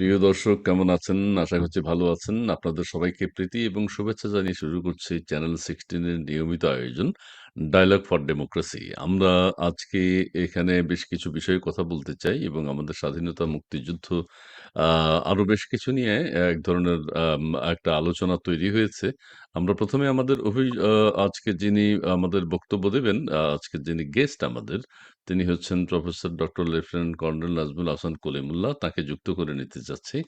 প্রিয় দর্শক, কেমন আছেন? আশা করছি ভালো আছেন। আপনাদের সবাইকে প্রীতি এবং শুভেচ্ছা জানিয়ে শুরু করছি চ্যানেল সিক্সটিনের নিয়মিত আয়োজন ডায়ালগ ফর ডেমোক্রেসি। আমরা আজকে এখানে বেশ কিছু বিষয়ে কথা বলতে চাই এবং আমাদের স্বাধীনতা মুক্তিযুদ্ধ আ আরও বেশ কিছু নিয়ে এক ধরনের একটা আলোচনা তৈরি হয়েছে। আমরা প্রথমে আমাদের অভি আজকে যিনি আমাদের বক্তব্য দেবেন, আ আজকের যিনি গেস্ট আমাদের, তিনি হচ্ছেন professor doctor lieutenant colonel Nazmul Hasan Kalimullah. তাকে যুক্ত করে নিতে চাচ্ছি।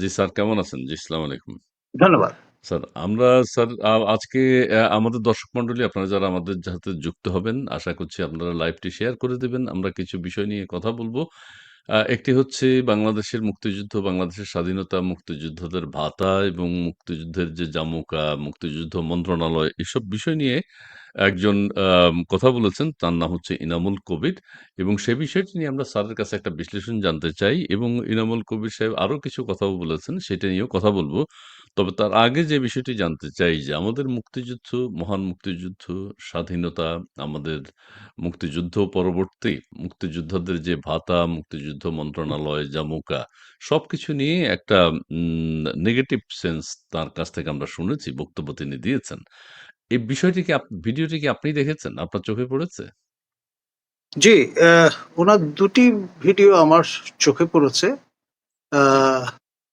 জি স্যার কেমন আছেন? জি আসসালামু আলাইকুম। ধন্যবাদ। স্যার আমরা স্যার আজকে আমাদের দর্শক মণ্ডলী আপনারা যারা আমাদের সাথে যুক্ত হবেন, আশা করছি আপনারা লাইভটি শেয়ার করে দেবেন আমরা কিছু বিষয় নিয়ে কথা বলব। একটি হচ্ছে বাংলাদেশের মুক্তিযুদ্ধ, বাংলাদেশের স্বাধীনতা, মুক্তিযোদ্ধাদের ভাতা এবং মুক্তিযুদ্ধের যে জামুকা, মুক্তিযুদ্ধ মন্ত্রণালয় এসব বিষয় নিয়ে একজন কথা বলেছেন। তার নাম হচ্ছে ইনামুল কবির এবং সে বিষয়টি নিয়ে আমরা স্যারের কাছে একটা বিশ্লেষণ জানতে চাই এবং ইনামুল কবির সাহেব আরও কিছু কথাও বলেছেন, সেটা নিয়েও কথা বলব তবে তার আগে যে বিষয়টি জানতে চাই যে আমাদের মুক্তিযুদ্ধ, মহান মুক্তিযুদ্ধ, স্বাধীনতা, আমাদের মুক্তিযুদ্ধ পরবর্তী মুক্তিযোদ্ধাদের যে ভাতা, মুক্তিযুদ্ধ মন্ত্রণালয়, জামুকা সবকিছু নিয়ে একটা নেগেটিভ সেন্স তার কাছ থেকে আমরা শুনেছি, বক্তব্য তিনি দিয়েছেন। এই বিষয়টি কি আপ ভিডিওটি কি আপনি দেখেছেন? আপনার চোখে পড়েছে? জি, অ্যা উনার ২ টি ভিডিও আমার চোখে পড়েছে। আ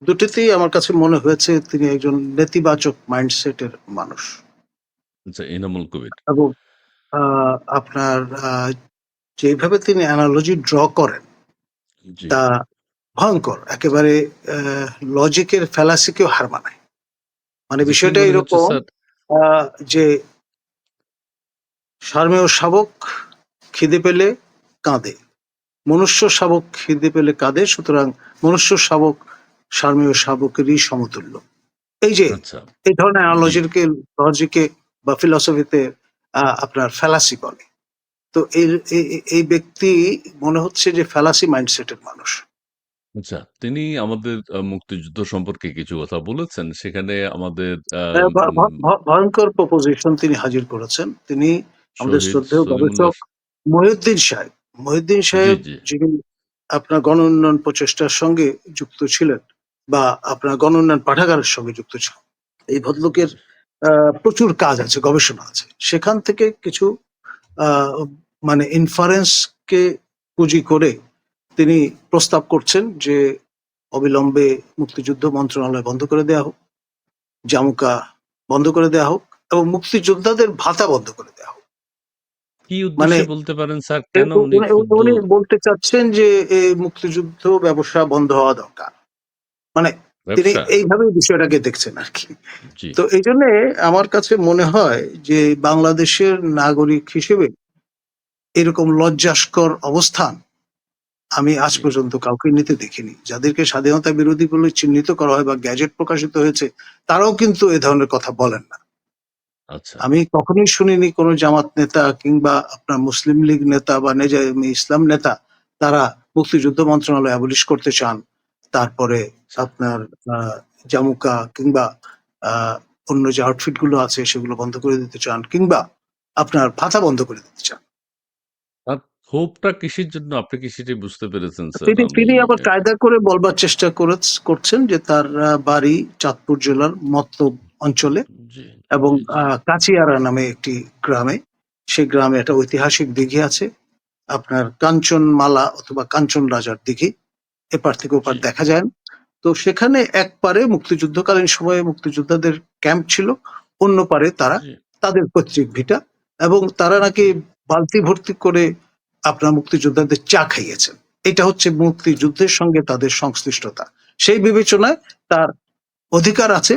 দুটিতেই আমার কাছে মনে হয়েছে তিনি একজন নেতিবাচক মাইন্ডসেটের মানুষ। আচ্ছা, ইনামুল কবির। এবং আ আপনার আ যেভাবে তিনি অ্যানালজি ড্র করেন জি। তা ভয়ংকর। একেবারে অ্যা লজিকের ফ্যালাসিকেও হার মানায়। মানে বিষয়টা হচ্ছে এরকম স্যার? যে সারমেয় শাবক খিদে পেলে কাঁদে। মনুষ্য শাবক খিদে পেলে কাঁদে, সুতরাং মনুষ্য শাবক সারমেয় শাবকেরই সমতুল্য। এই যে আচ্ছা। এই ধরনের। অ্যানালজিকে লজিকে বা ফিলসফিতে আপনার ফ্যালাসি বলে। তো এই ব্যক্তি মনে হচ্ছে যে ফ্যালাসি মাইন্ডসেটের মানুষ। আচ্ছা, তিনি আমাদের আ মুক্তিযুদ্ধ সম্পর্কে কিছু কথা বলেছেন। সেখানে আমাদের আ অ্যা ভ ভ উম ভ ভয়ংকর প্রপোজিশন তিনি হাজির করেছেন। তিনি আমাদের শহীদ শ্রদ্ধেয় সলিমুল্লাহ গবেষক মহিউদ্দিন সাহেব, মহিউদ্দিন জি, সাহেব জি। যিনি আপনার গণ উন্নয়ন প্রচেষ্টার সঙ্গে যুক্ত ছিলেন বা আপনার গণ উন্নয়ন পাঠাগারের সঙ্গে যুক্ত ছিলেন। এই ভদ্রলোকের জি। আ প্রচুর কাজ আছে, গবেষণা আছে। সেখান থেকে কিছু আ মানে ইনফারেন্স কে পুঁজি করে তিনি প্রস্তাব করছেন যে অবিলম্বে মুক্তিযুদ্ধ মন্ত্রণালয় বন্ধ করে দেয়া হোক। জামুকা বন্ধ করে দেয়া হোক এবং মুক্তিযোদ্ধাদের ভাতা বন্ধ করে দেয়া হোক। কি মানে উদ্দেশ্যে বলতে পারেন স্যার? এ কেন উনি বলতে চাচ্ছেন যে এই মুক্তিযুদ্ধ ব্যবসা বন্ধ হওয়া দরকার। মানে তিনি? এইভাবেই বিষয়টাকে দেখছেন আর কি তো এইজন্যে আমার কাছে মনে হয় যে বাংলাদেশের নাগরিক হিসেবে এরকম লজ্জাস্কর অবস্থান আমি আজ পর্যন্ত কাউকে নিতে দেখিনি। যাদেরকে স্বাধীনতা বিরোধী বলে চিহ্নিত করা হয় বা গ্যাজেট প্রকাশিত হয়েছে, তারাও কিন্তু এ ধরনের কথা বলেন না। আচ্ছা। আমি কখনোই শুনিনি কোনো জামাত নেতা কিংবা আপনার মুসলিম লীগ নেতা বা নেজামে ইসলাম নেতা তারা মুক্তিযুদ্ধ মন্ত্রণালয় অ্যাবলিশ করতে চান। তারপরে। আপনার জামুকা কিংবা অন্য যে আউটফিটগুলো আছে সেগুলো বন্ধ করে দিতে চান কিংবা আপনার ভাতা বন্ধ করে দিতে চান। ক্ষোভটা কিসের জন্য? আপনি কি সেটি বুঝতে পেরেছেন তিনি তিনি আবার কায়দা করে বলবার চেষ্টা করেছ করছেন যে তার বাড়ি চাঁদপুর জেলার মতলব অঞ্চলে এবং কাচিয়ারা নামে একটি গ্রামে। সেই গ্রামে একটা ঐতিহাসিক দিঘি আছে। আপনার কাঞ্চনমালা অথবা কাঞ্চন রাজার দিঘি। এপার থেকে ওপার দেখা যায় তো সেখানে এক পারে মুক্তিযুদ্ধকালীন সময়ে মুক্তিযোদ্ধাদের ক্যাম্প ছিল। অন্য পারে তারা তাদের পৈতৃক ভিটা এবং তারা নাকি বালতি ভর্তি করে আপনার মুক্তিযোদ্ধাদের চা খাইয়েছেন। এটা হচ্ছে মুক্তিযুদ্ধের সঙ্গে তাদের সংশ্লিষ্টতা। সেই বিবেচনায় তার অধিকার আছে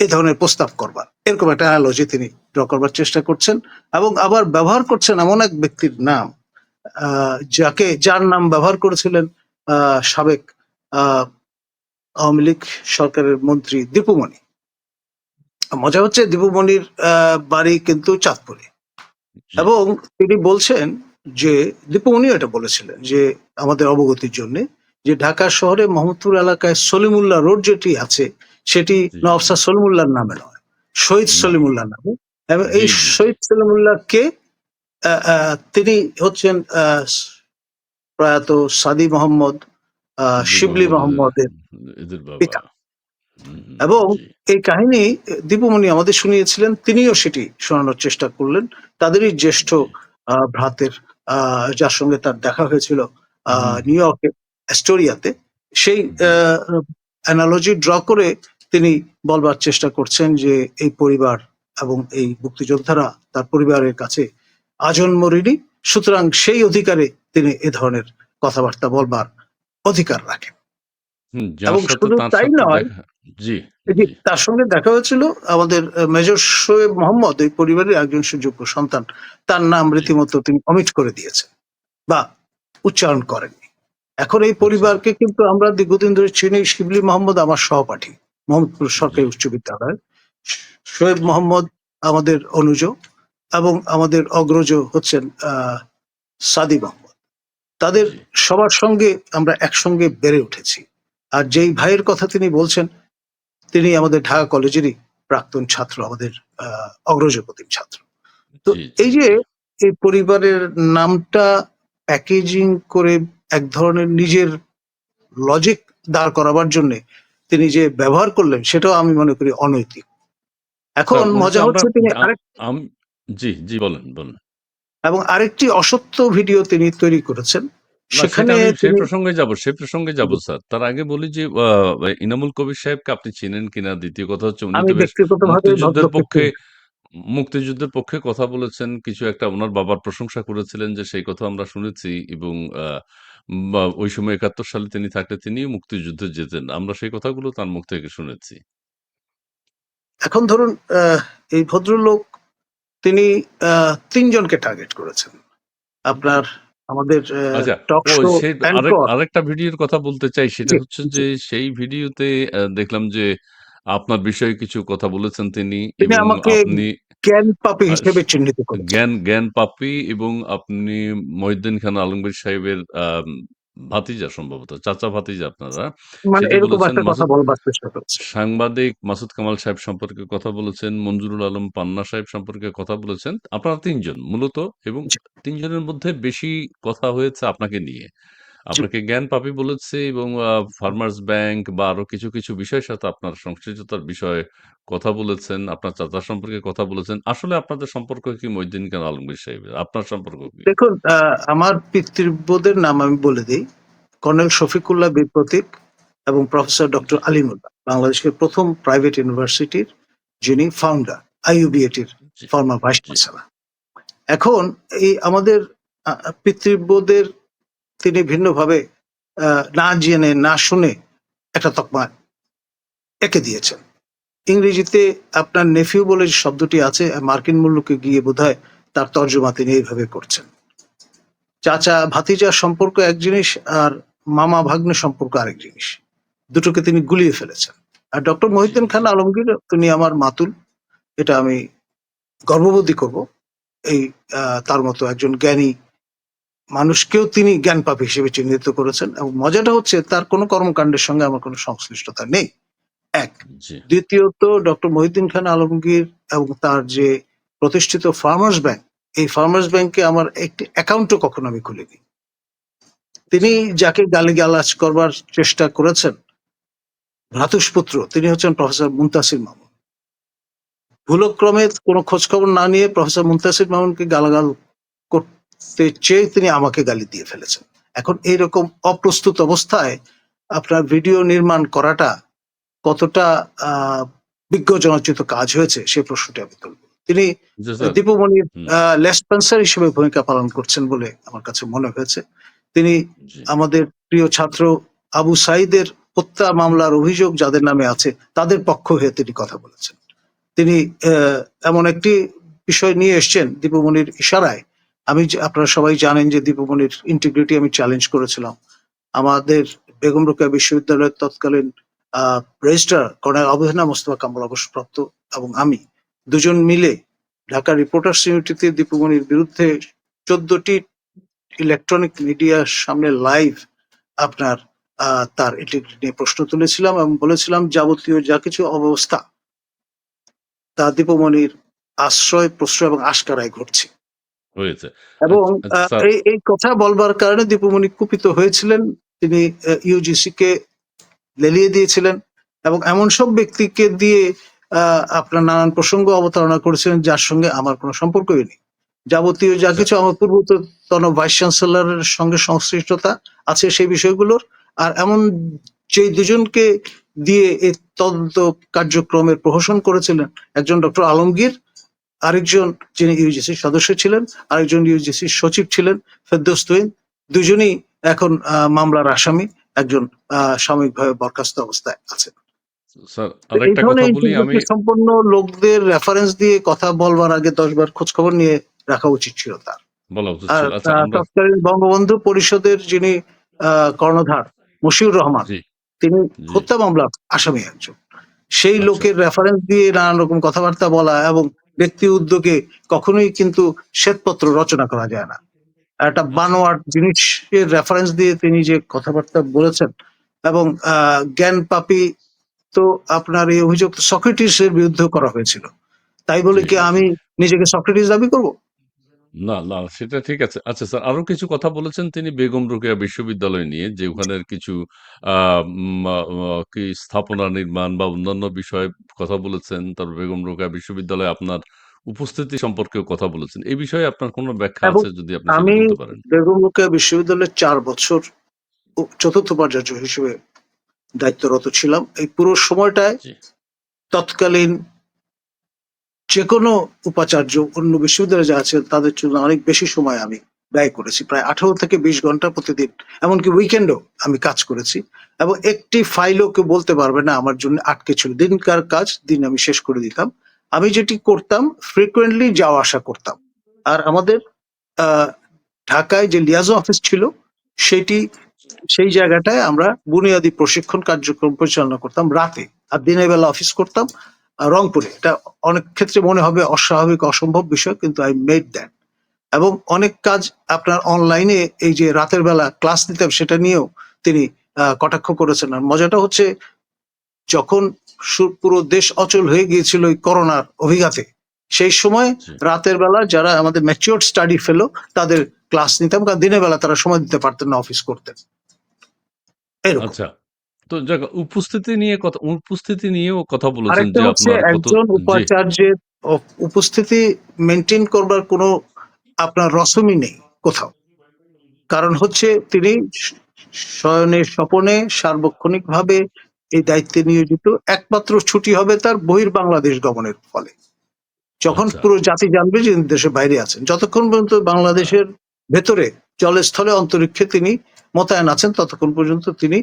এ ধরনের প্রস্তাব করবার। এরকম একটা অ্যানালজি তিনি ড্র করবার চেষ্টা করছেন এবং আবার ব্যবহার করছেন এমন এক ব্যক্তির নাম যাকে যার নাম ব্যবহার করেছিলেন সাবেক আওয়ামী লীগ সরকারের মন্ত্রী দীপুমণি। মজা হচ্ছে দীপুমণির বাড়ি কিন্তু চাঁদপুরে। এবং তিনি বলছেন যে দীপুমণিও এটা বলেছিলেন যে আমাদের অবগতির জন্যে যে ঢাকা শহরে মোহাম্মদপুর এলাকায় সলিমুল্লাহ রোড যেটি আছে সেটি। নওয়াব সলিমুল্লাহর নামে নয়। শহীদ না। সলিমুল্লাহর নামে এবং এই। শহীদ সলিমুল্লাহ কে? আ আ তিনি হচ্ছেন প্রয়াত সাদি মোহাম্মদ শিবলি মোহাম্মদের পিতা। এবং এই কাহিনী দীপমণি আমাদের শুনিয়েছিলেন তিনিও সেটি শোনানোর চেষ্টা করলেন তাদেরই জ্যেষ্ঠ আহ, ভ্রাতের যার সঙ্গে তার দেখা হয়েছিল নিউ ইয়র্কে অ্যাস্টোরিয়াতে সেই অ্যানালজি ড্র করে তিনি বলবার চেষ্টা করছেন যে এই পরিবার এবং এই মুক্তিযোদ্ধারা তার পরিবারের কাছে আজন্ম ঋণী সুতরাং সেই অধিকারে তিনি এ ধরনের কথাবার্তা বলবার অধিকার রাখেন। এবং শুধু তাই নয় জি জি। তার সঙ্গে দেখা হয়েছিল আমাদের মেজর শোয়েব মোহাম্মদ এই পরিবারের একজন সুযোগ্য সন্তান। তার নাম জি। রীতিমতো তিনি অমিট করে দিয়েছেন বা উচ্চারণ করেননি। এখন এই আচ্ছা। পরিবারকে কিন্তু আমরা দীর্ঘদিন ধরে চিনি শিবলি মোহাম্মদ আমার সহপাঠী মোহাম্মদপুর জি সরকারি উচ্চ বিদ্যালয় শোয়েব মোহাম্মদ আমাদের অনুজ এবং আমাদের অগ্রজ হচ্ছেন আহ সাদি মোহাম্মদ। তাদের জি। সবার সঙ্গে আমরা একসঙ্গে বেড়ে উঠেছি। আর যেই ভাইয়ের কথা তিনি বলছেন তিনি আমাদের ঢাকা কলেজেরই প্রাক্তন ছাত্র আমাদের আহ, অগ্রজ প্রতিম ছাত্র। তো এই যে এই পরিবারের নামটা প্যাকেজিং করে এক ধরনের নিজের লজিক দাঁড় করাবার জন্য তিনি যে ব্যবহার করলেন সেটাও আমি মনে করি অনৈতিক। এখন মজা হচ্ছে তিনি জি জি বলেন বলেন। এবং আরেকটি অসত্য ভিডিও তিনি তৈরি করেছেন। সেখানে প্রসঙ্গে যাব সেই প্রসঙ্গে যাব স্যার। তার আগে বলি যে ইনামুল কবির সাহেবকে আপনি চেনেন কিনা? দ্বিতীয় কথা হচ্ছে উনি তো মুক্তিযুদ্ধের পক্ষে মুক্তিযুদ্ধের পক্ষে কথা বলেছেন। কিছু একটা ওনার বাবার প্রশংসা করেছিলেন যে সেই কথা আমরা শুনেছি এবং ওই সময় একাত্তর সালে তিনি থাকলে তিনি মুক্তিযুদ্ধে যেতেন। আমরা সেই কথাগুলো তার মুখ থেকে শুনেছি। এখন ধরুন আহ, এই ভদ্রলোক তিনি তিনজনকে টার্গেট করেছেন। আপনার আমাদের আচ্ছা টক শো অ্যাঙ্কর আরেকটা ভিডিওর কথা বলতে চাই সেটা হচ্ছে যে সেই ভিডিওতে দেখলাম যে আপনার বিষয়ে কিছু কথা বলেছেন তিনি তিনি আমাকে আপনি জ্ঞান পাপি হিসেবে চিহ্নিত করেছেন। জ্ঞান জ্ঞান পাপি এবং আপনি মহিউদ্দিন খান আলমগীর সাহেবের ভাতিজা সম্ভবত চাচা ভাতিজা আপনারা মানে সেটি এরকম বলেছেন একটা কথা মাসুদ বলবার চেষ্টা করছে। সাংবাদিক মাসুদ কামাল সাহেব সম্পর্কে কথা বলেছেন মঞ্জুরুল আলম পান্না সাহেব সম্পর্কে কথা বলেছেন আপনারা তিনজন মূলত এবং জি। তিনজনের মধ্যে বেশি কথা হয়েছে আপনাকে নিয়ে। জি আপনাকে জ্ঞান পাপি বলেছে এবং ফার্মার্স ব্যাংক বা আরও কিছু কিছু বিষয়ের সাথে আপনার সংশ্লিষ্টতার বিষয়ে কথা বলেছেন আপনার চাচা সম্পর্কে কথা বলেছেন। আসলে আপনাদের সম্পর্ক কি মহিউদ্দিন খান আলমগীর সাহেবের? আপনার সম্পর্ক কি? দেখুন আহ, আমার পিতৃব্যদের নাম আমি বলে দিই কর্নেল শফিকুল্লাহ বীর প্রতীক এবং প্রফেসর ডক্টর আলিমুল্লাহ বাংলাদেশের প্রথম প্রাইভেট ইউনিভার্সিটির যিনি ফাউন্ডার আইইউবিএটির জি। ফর্মার ভাইস জি। চ্যান্সেলর এখন এই আমাদের আহ, পিতৃব্যদের তিনি ভিন্নভাবে না জেনে, না শুনে একটা তকমা এঁকে দিয়েছেন। ইংরেজিতে আপনার নেফিউ বলে যে শব্দটি আছে, মার্কিন মূল্যকে গিয়ে বোধহয় তার তর্জমা তিনি এইভাবে করছেন। চাচা ভাতিজা সম্পর্ক এক জিনিস আর মামা ভাগ্নে সম্পর্ক আরেক জিনিস। দুটোকে তিনি গুলিয়ে ফেলেছেন। আর ডক্টর মহিউদ্দিন খান আলমগীর তিনি আমার মাতুল, এটা আমি গর্ববোধই করব। এই তার মতো একজন জ্ঞানী মানুষকেও তিনি জ্ঞান পাপী হিসেবে চিহ্নিত করেছেন এবং মজাটা হচ্ছে তার কোনো কর্মকাণ্ডের সঙ্গে আমার কোনো সংশ্লিষ্টতা নেই। এক। দ্বিতীয়ত ডক্টর মহিউদ্দিন খান আলমগীর এবং তার যে প্রতিষ্ঠিত ফার্মার্স ব্যাংক এই ফার্মার্স ব্যাংকে আমার একটি অ্যাকাউন্টও কখনো আমি খুলিনি। তিনি যাকে গালিগালাজ করবার চেষ্টা করেছেন ভ্রাতুষ্পুত্র তিনি হচ্ছেন প্রফেসর মুন্তাসির মামুন। ভুলক্রমে কোনো খোঁজখবর না নিয়ে প্রফেসর মুন্তাসির মামুনকে গালাগাল চেয়ে তিনি আমাকে গালি দিয়ে ফেলেছেন। এখন এইরকম অপ্রস্তুত অবস্থায় আপনার ভিডিও নির্মাণ করাটা কতটা বিজ্ঞজনচিত কাজ হয়েছে সে প্রশ্নটি আমি তুলব। তিনি দীপমণির লেসপেন্সার হিসেবে ভূমিকা পালন করছেন বলে আমার কাছে মনে হয়েছে। তিনি আমাদের প্রিয় ছাত্র আবু সাইদের হত্যা মামলার অভিযোগ যাদের নামে আছে তাদের পক্ষ হয়ে তিনি কথা বলেছেন। তিনি আহ, এমন একটি বিষয় নিয়ে এসছেন দীপমণির ইশারায় আমি আপনারা সবাই জানেন যে দীপমণির ইন্টিগ্রিটি আমি চ্যালেঞ্জ করেছিলাম। আমাদের বেগম রোকেয়া বিশ্ববিদ্যালয়ের তৎকালীন রেজিস্ট্রার কর্নেল অবহেনা মোস্তফা কামাল অবসরপ্রাপ্ত এবং আমি দুজন মিলে ঢাকা রিপোর্টার্স ইউনিটিতে দীপমণির বিরুদ্ধে চোদ্দটি ইলেকট্রনিক মিডিয়ার সামনে লাইভ আপনার তার ইন্টিগ্রিটি নিয়ে প্রশ্ন তুলেছিলাম এবং বলেছিলাম যাবতীয় যা কিছু অবস্থা তা দীপমণির আশ্রয়, প্রশ্রয় এবং আশকারায় ঘটছে। হয়েছে। এবং আচ্ছা আচ্ছা, এই এই কথা বলবার কারণে দীপমণি কুপিত হয়েছিলেন। তিনি ইউজিসি কে লেলিয়ে দিয়েছিলেন এবং এমন সব ব্যক্তিকে দিয়ে আহ, আপনার নানান প্রসঙ্গ অবতারণা করেছিলেন যার সঙ্গে আমার কোনো সম্পর্কই নেই। যাবতীয় যা কিছু আমার পূর্বতন ভাইস চ্যান্সেলরের সঙ্গে সংশ্লিষ্টতা আছে সেই বিষয়গুলোর। আর এমন যে দুজনকে দিয়ে এই তদন্ত কার্যক্রমের প্রহসন করেছিলেন একজন ডক্টর আলমগীর আরেকজন যিনি ইউজিসির সদস্য ছিলেন আরেকজন ইউজিসির সচিব ছিলেন ফেরদৌস তুইন দুজনেই এখন মামলার আসামি একজন সাময়িকভাবে বরখাস্ত অবস্থায় আছেন। সম্পন্ন লোকদের রেফারেন্স দিয়ে কথা বলবার আগে দশবার খোঁজ খবর নিয়ে রাখা উচিত ছিল তার। আচ্ছা তৎকালীন বঙ্গবন্ধু পরিষদের যিনি আহ, কর্ণধার মশিউর রহমান তিনি হত্যা মামলার আসামি একজন। সেই আচ্ছা। লোকের রেফারেন্স দিয়ে নানান রকম কথাবার্তা বলা এবং ব্যক্তি উদ্যোগে কখনোই কিন্তু শ্বেতপত্র রচনা করা যায় না। একটা বানোয়ার জিনিসের রেফারেন্স দিয়ে তিনি যে কথাবার্তা বলেছেন এবং জ্ঞান পাপি তো আপনার এই অভিযোগ সক্রেটিস এর বিরুদ্ধে করা হয়েছিল। তাই বলে কি আমি নিজেকে সক্রেটিস দাবি করব? না না সেটা ঠিক আছে। আচ্ছা স্যার আরও কিছু কথা বলেছেন তিনি বেগম রোকেয়া বিশ্ববিদ্যালয় নিয়ে যে ওখানের কিছু আহ, কি স্থাপনা নির্মাণ বা অন্যান্য বিষয়ে কথা বলেছেন তারপর বেগম রোকেয়া বিশ্ববিদ্যালয়ে আপনার উপস্থিতি সম্পর্কেও কথা বলেছেন। এই বিষয়ে আপনার কোনো ব্যাখ্যা এবং আছে যদি আপনি সেটা আমি বলতে পারেন? বেগম রোকেয়া বিশ্ববিদ্যালয়ে চার বছর উ- চতুর্থ উপাচার্য হিসেবে দায়িত্বরত ছিলাম। এই পুরো সময়টায় জি। তৎকালীন যে কোনো উপাচার্য অন্য বিশ্ববিদ্যালয়ে যা আছে, তাদের জন্য অনেক বেশি সময় আমি ব্যয় করেছি। প্রায় আঠারো থেকে বিশ ঘণ্টা প্রতিদিন, এমনকি উইকেন্ডও আমি কাজ করেছি। এবং একটি ফাইলও কেউ বলতে পারবে না, আমার জন্য আটকে ছিল। দিনকার কাজ, দিন আমি শেষ করে দিতাম। আমি যেটি করতাম ফ্রিকুয়েন্টলি যাওয়া আসা করতাম। আর আমাদের ঢাকায় যে লিয়াজো অফিস ছিল, সেটি, সেই জায়গাটায় আমরা বুনিয়াদী প্রশিক্ষণ কার্যক্রম পরিচালনা করতাম রাতে। আর দিনের বেলা অফিস করতাম। রংপুরে। এটা অনেক ক্ষেত্রে মনে হবে অস্বাভাবিক অসম্ভব বিষয় কিন্তু আই মেড দ্যাট এবং অনেক কাজ আপনার অনলাইনে এই যে রাতের বেলা ক্লাস নিতাম সেটা নিয়েও তিনি কটাক্ষ করেছেন। আর মজাটা হচ্ছে যখন পুরো দেশ অচল হয়ে গিয়েছিল এই করোনার অভিঘাতে সেই সময় রাতের বেলা যারা আমাদের ম্যাচিওর স্টাডি ফেলো তাদের ক্লাস নিতাম কারণ দিনের বেলা তারা সময় দিতে পারতেন না অফিস করতেন এরকম। আচ্ছা। তো উপস্থিতি নিয়ে কথা উপস্থিতি নিয়েও কথা বলেছেন যে আপনার একজন উপাচার্যের উপস্থিতি মেনটেন করবার কোনো আপনার রসমই নেই কোথাও। কারণ হচ্ছে তিনি শয়নে স্বপনে সার্বক্ষণিকভাবে এই দায়িত্বে নিয়োজিত একমাত্র ছুটি হবে তার বহির বাংলাদেশ গমনের ফলে। যখন আচ্ছা। পুরো জাতি জানবে যে দেশের বাইরে আছেন যতক্ষণ পর্যন্ত বাংলাদেশের ভেতরে জলে স্থলে অন্তরিক্ষে তিনি মোতায়েন আছেন ততক্ষণ পর্যন্ত তিনি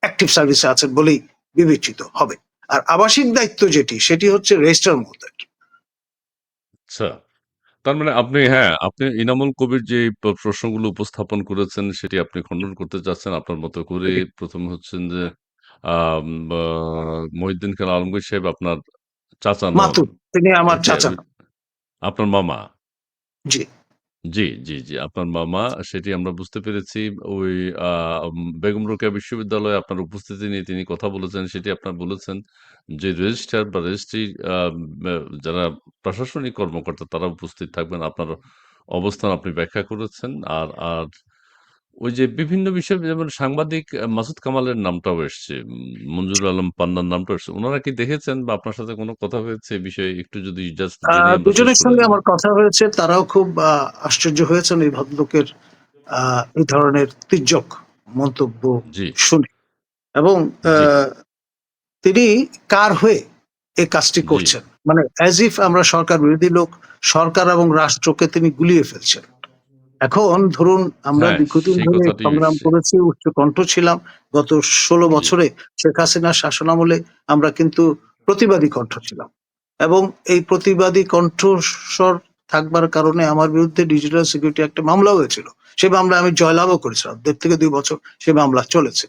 অ্যাক্টিভ সার্ভিসে আছেন বলেই বিবেচিত হবে। আর আবাসিক দায়িত্ব যেটি সেটি হচ্ছে রেজিস্ট্রার মহোদয়। আচ্ছা। তার মানে আপনি হ্যাঁ আপনি ইনামুল কবির যে প্রশ্নগুলো উপস্থাপন করেছেন সেটি আপনি খণ্ডন করতে চাচ্ছেন আপনার মতো করে। প্রথম হচ্ছেন যে আহ মহিউদ্দিন খান আলমগীর সাহেব আপনার চাচা মাতুর তিনি আমার চাচা। আপনার মামা। জি। জি জি জি। আপনার মামা, সেটি আমরা বুঝতে পেরেছি। ওই বেগম রোকেয়া বিশ্ববিদ্যালয়ে আপনার উপস্থিতি নিয়ে তিনি কথা বলেছেন, সেটি আপনার বলেছেন। যে রেজিস্ট্রার বা রেজিস্ট্রি যারা প্রশাসনিক কর্মকর্তা, তারা উপস্থিত থাকবেন। আপনার অবস্থান আপনি ব্যাখ্যা করেছেন। আর আর ওই যে বিভিন্ন বিষয়ে যেমন সাংবাদিক মাসুদ কামালের নামটাও এসছে মঞ্জুর আলম পান্নার নামটাও এসছে। ওনারা কি দেখেছেন বা আপনার সাথে কোনো কথা হয়েছে এই বিষয়ে? একটু যদি জাস্ট দুজনের সঙ্গে আমার কথা হয়েছে তারাও খুব আশ্চর্য হয়েছেন এই ভদ্রলোকের এই ধরনের তির্যক মন্তব্য শুনে। এবং আহ, তিনি কার হয়ে এই কাজটি করছেন? মানে অ্যাজ ইফ আমরা সরকার বিরোধী লোক সরকার এবং রাষ্ট্রকে তিনি গুলিয়ে ফেলছেন। এখন ধরুন আমরা হ্যাঁ দীর্ঘদিন ধরে সংগ্রাম করেছি উচ্চ কণ্ঠ ছিলাম। গত ষোলো বছরে শেখ হাসিনার শাসনামলে আমরা কিন্তু প্রতিবাদী কণ্ঠ ছিলাম। এবং এই প্রতিবাদী কণ্ঠস্বর থাকবার কারণে আমার বিরুদ্ধে ডিজিটাল সিকিউরিটি একটা মামলা হয়েছিল। সে মামলা আমি জয়লাভও করেছিলাম। দেড় থেকে দুই বছর সে মামলা চলেছে।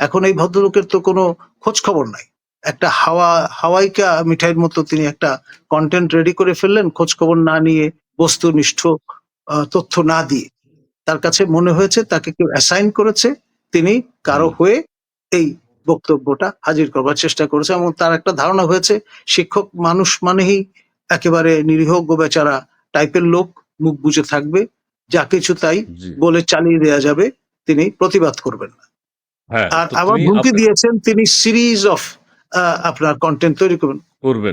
এখন এই ভদ্রলোকের তো কোনো খোঁজ খবর নাই। একটা হাওয়া হাওয়াইকা মিঠাইয়ের মতো তিনি একটা কন্টেন্ট রেডি করে ফেললেন। খোঁজ খবর না নিয়ে বস্তুনিষ্ঠ তথ্য না দিয়ে। তার কাছে মনে হয়েছে তাকে কেউ অ্যাসাইন করেছে তিনি কারও হয়ে এই বক্তব্যটা হাজির করবার চেষ্টা করেছে। এবং তার একটা ধারণা হয়েছে শিক্ষক মানুষ মানেই একেবারে নিরীহ গোবেচারা টাইপের লোক মুখ বুজে থাকবে যা কিছু তাই বলে চালিয়ে দেওয়া যাবে তিনি প্রতিবাদ করবেন না। হ্যাঁ, আর আবার হুমকি দিয়েছেন তিনি সিরিজ অফ আপনার কন্টেন্ট তৈরি করবেন। করবেন।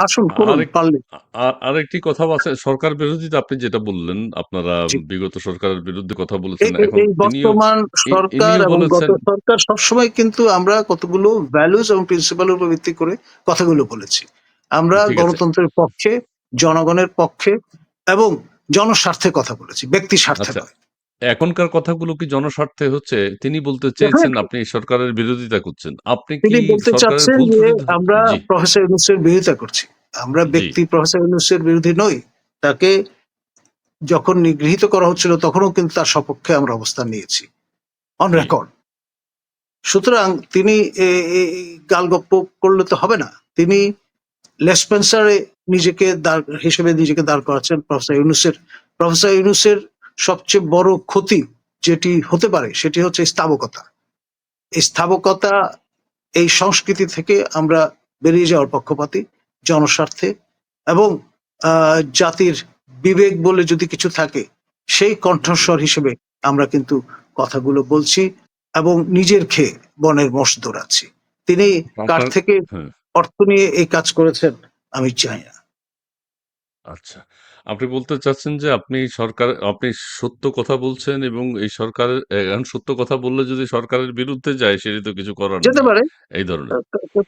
আসুন করুন পারলে আ আরেকটি কথা আছে সরকার বিরোধিতা আপনি যেটা বললেন, আপনারা বিগত সরকারের বিরুদ্ধে কথা বলেছেন। এখন বর্তমান সরকার এবং গত সরকার সবসময় কিন্তু আমরা কতগুলো ভ্যালুজ এবং প্রিন্সিপালের উপর ভিত্তি করে কথাগুলো বলেছি আমরা গণতন্ত্রের পক্ষে জনগণের পক্ষে এবং জনস্বার্থে কথা বলেছি ব্যক্তি স্বার্থে আচ্ছা। নয় এখনকার কথাগুলো কি জনস্বার্থে হচ্ছে? তিনি বলতে চেয়েছেন আপনি সরকারের বিরোধিতা করছেন। আপনি কি তিনি বলতে চাচ্ছেন যে আমরা প্রফেসর ইউনুসের বিরোধিতা করছি। আমরা ব্যক্তি প্রফেসর ইউনুসের বিরোধী নই। তাকে যখন নিগৃহীত করা হচ্ছিল তখনও কিন্তু তার সপক্ষে আমরা অবস্থান নিয়েছি। অন রেকর্ড সুতরাং তিনি গালগপ্প করলে তো হবে না। তিনি লেসপেন্সারে নিজেকে দাঁড় হিসেবে নিজেকে দাঁড় করাচ্ছেন প্রফেসর ইউনুসের। প্রফেসর ইউনুসের সবচেয়ে বড় ক্ষতি যেটি হতে পারে সেটি হচ্ছে স্থাবকতা এই স্থাবকতা এই সংস্কৃতি থেকে আমরা বেরিয়ে যাওয়ার পক্ষপাতী জনস্বার্থে এবং জাতির বিবেক বলে যদি কিছু থাকে সেই কণ্ঠস্বর হিসেবে আমরা কিন্তু কথাগুলো বলছি এবং নিজের খেয়ে বনের মশ দৌড়াচ্ছি। তিনি কার থেকে অর্থ নিয়ে এই কাজ করেছেন আমি চাই না। আচ্ছা। আপনি বলতে চাচ্ছেন যে আপনি সরকার আপনি সত্য কথা বলছেন এবং এই সরকারের এখন সত্য কথা বললে যদি সরকারের বিরুদ্ধে যায় সেটি তো কিছু করার যেতে পারে। এই ধরনের।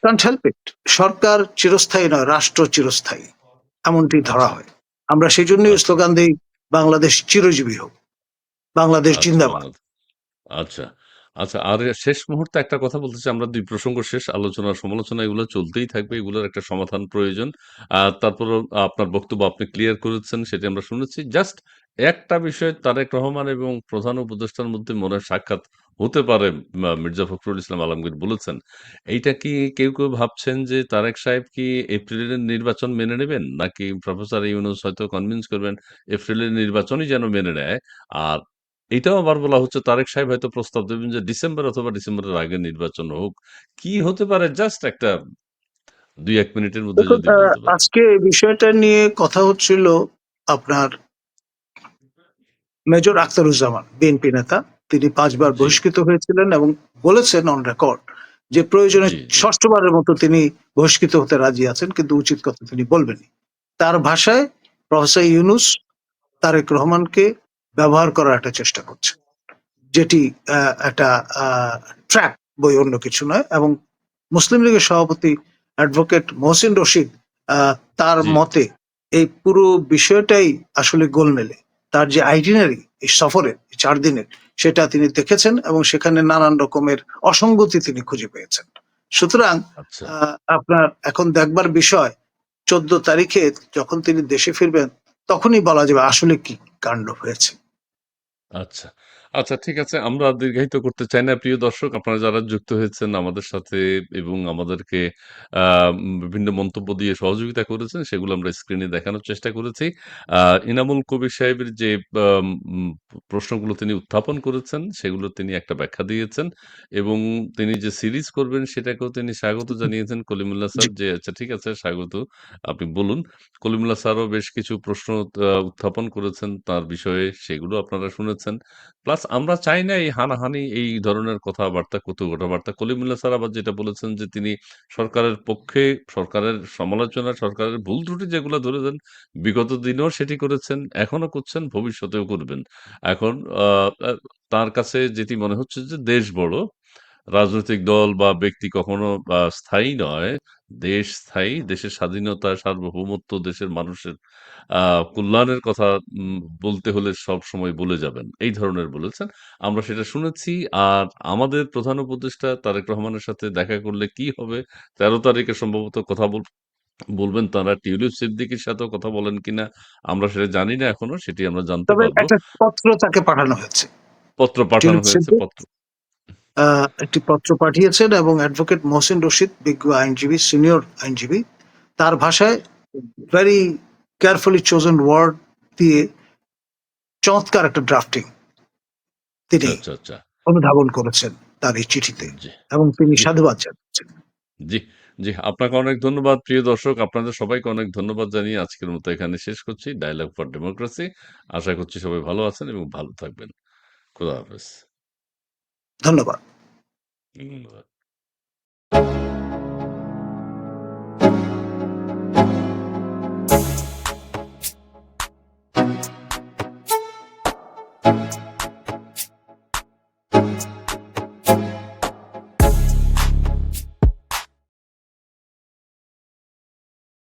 কান্ট হেল্প ইট সরকার চিরস্থায়ী নয় রাষ্ট্র চিরস্থায়ী। এমনটি ধরা আচ্ছা, হয়। আমরা সেই জন্যই আচ্ছা, স্লোগান দিই বাংলাদেশ চিরজীবী হোক। বাংলাদেশ আচ্ছা জিন্দাবাদ। আচ্ছা, আচ্ছা আর শেষ মুহূর্তে একটা কথা বলতে চাই আমরা দুই প্রসঙ্গ শেষ আলোচনা সমালোচনা এগুলো চলতেই থাকবে। এগুলোর একটা সমাধান প্রয়োজন। আ তারপরেও আপনার বক্তব্য আপনি ক্লিয়ার করেছেন সেটি আমরা শুনেছি। জাস্ট একটা বিষয় তারেক রহমান এবং প্রধান উপদেষ্টার মধ্যে মনে সাক্ষাৎ হতে পারে মির্জা ফখরুল ইসলাম আলমগীর বলেছেন। এইটা কি কেউ, কেউ ভাবছেন যে তারেক সাহেব কি এপ্রিলের নির্বাচন মেনে নেবেন? নাকি প্রফেসর ইউনুস হয়তো কনভিন্স করবেন এপ্রিলের নির্বাচনই যেন মেনে নেয়। আর এটাও আবার বলা হচ্ছে তারেক সাহেব হয়তো প্রস্তাব দেবেন যে ডিসেম্বর অথবা ডিসেম্বরের আগে নির্বাচন হোক। কি হতে পারে জাস্ট একটা ২-১ মিনিটের মধ্যে যদি। আজকে এই বিষয়টা নিয়ে কথা হচ্ছিল আপনার মেজর আখতারুজ্জামান বিএনপি নেতা তিনি পাঁচবার বহিষ্কৃত হয়েছিলেন এবং বলেছেন অন রেকর্ড যে প্রয়োজনে। ষষ্ঠবারের মতো তিনি বহিষ্কৃত হতে রাজি আছেন কিন্তু উচিত কথা তিনি বলবেননি তার ভাষায় প্রফেসর ইউনুস তারেক রহমানকে ব্যবহার করার একটা চেষ্টা করছে। যেটি আহ, একটা ট্র্যাপ বই অন্য কিছু নয় এবং মুসলিম লীগের সভাপতি অ্যাডভোকেট মহসিন রশিদ আহ, তার মতে এই পুরো বিষয়টাই আসলে গোলমেলে তার যে আইটিনারি এই সফরের চার দিনের সেটা তিনি দেখেছেন এবং সেখানে নানান রকমের অসঙ্গতি তিনি খুঁজে পেয়েছেন। সুতরাং আচ্ছা। আপনার এখন দেখবার বিষয় চোদ্দ তারিখে যখন তিনি দেশে ফিরবেন তখনই বলা যাবে আসলে কি কাণ্ড হয়েছে। আচ্ছা। আচ্ছা ঠিক আছে। আমরা দীর্ঘায়িত করতে চাই না। প্রিয় দর্শক আপনারা যারা যুক্ত হয়েছেন আমাদের সাথে এবং আমাদেরকে বিভিন্ন মন্তব্য দিয়ে সহযোগিতা করেছেন সেগুলো আমরা স্ক্রিনে দেখানোর চেষ্টা করেছি। আ ইনামুল কবির সাহেবের যে আম উম প্রশ্নগুলো তিনি উত্থাপন করেছেন সেগুলো তিনি একটা ব্যাখ্যা দিয়েছেন এবং তিনি যে সিরিজ করবেন সেটাকেও তিনি স্বাগত জানিয়েছেন কলিমুল্লাহ জি স্যার যে আচ্ছা ঠিক আছে স্বাগত। আপনি বলুন। কলিমুল্লাহ স্যারও বেশ কিছু প্রশ্ন উত্থাপন করেছেন তার বিষয়ে সেগুলো আপনারা শুনেছেন। প্লাস আমরা চাই না এই হানাহানি এই ধরনের কথাবার্তা, কত কথাবার্তা। কলিমুল্লা স্যার আবার যেটা বলেছেন যে তিনি সরকারের পক্ষে সরকারের সমালোচনা, সরকারের ভুল ত্রুটি যেগুলো ধরেছেন বিগত দিনেও সেটি করেছেন, এখনও করছেন, ভবিষ্যতেও করবেন। এখন তার কাছে যেটি মনে হচ্ছে যে দেশ বড়, রাজনৈতিক দল বা ব্যক্তি কখনো স্থায়ী নয়। দেশ স্থায়ী। দেশের স্বাধীনতা, সার্বভৌমত্ব, দেশের মানুষের কল্যাণের কথা বলতে হলে সবসময় বলে যাবেন। এই ধরনের বলেছেন। আমরা সেটা শুনেছি। আর আমাদের প্রধান উপদেষ্টা তারেক রহমানের সাথে দেখা করলে কি হবে? ১৩ তারিখে সম্ভবত কথা বল বলবেন তারা টিউলিপ সিদ্দিকীর সাথেও কথা বলেন কিনা আমরা সেটা জানি না এখনও। সেটি আমরা জানতে পারব একটা পত্র তাকে পাঠানো হয়েছে পত্র পাঠানো হয়েছে। পত্র একটি পত্র পাঠিয়েছেন এবং অ্যাডভোকেট মহসিন রশিদ বিজ্ঞ আইনজীবী সিনিয়র আইনজীবী তার ভাষায় ভেরি কেয়ারফুলি চোজেন ওয়ার্ড দিয়ে চমৎকার একটা ড্রাফটিং তিনি আচ্ছা, আচ্ছা। অনুধাবন করেছেন তার এই চিঠিতে এবং তিনি সাধুবাদ জানাচ্ছেন জি, জি। আপনাকে অনেক ধন্যবাদ প্রিয় দর্শক। আপনাদের সবাইকে অনেক ধন্যবাদ জানিয়ে আজকের মতো এখানে শেষ করছি। Dialogue for democracy. আশা করছি সবাই ভালো আছেন এবং ভালো থাকবেন। খোদা হাফেজ। ধন্যবাদ। ধন্যবাদ।